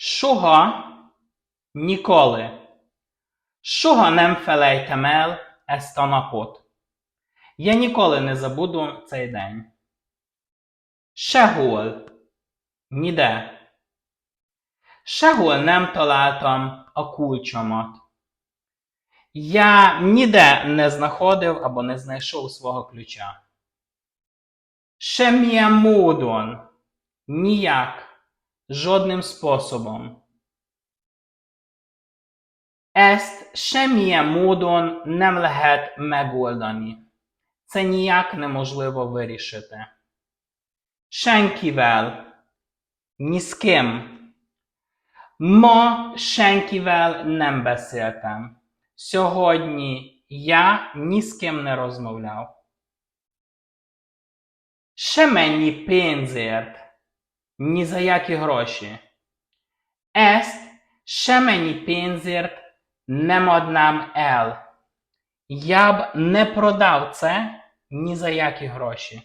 Soha, nikoли. Soha nem felejtem el ezt a napot. Я ніколи не забуду цей день. Sehol. Ніде. Sehol nem találtam a kulcsomat. Я ніде не знаходив або не знайшов свого ключа. Semmilyen módon. Ніяк. Жодним способом. Ezt semmilyen módon nem lehet megoldani. Це ніяк неможливо вирішити. Senkivel. Ні з ким. Ma senkivel nem beszéltem. Сьогодні я ні з ким не розмовляв. Semennyi pénzért. Ні за які гроші. Ест pénzért nem adnám el. Я б не продав це ні за які гроші.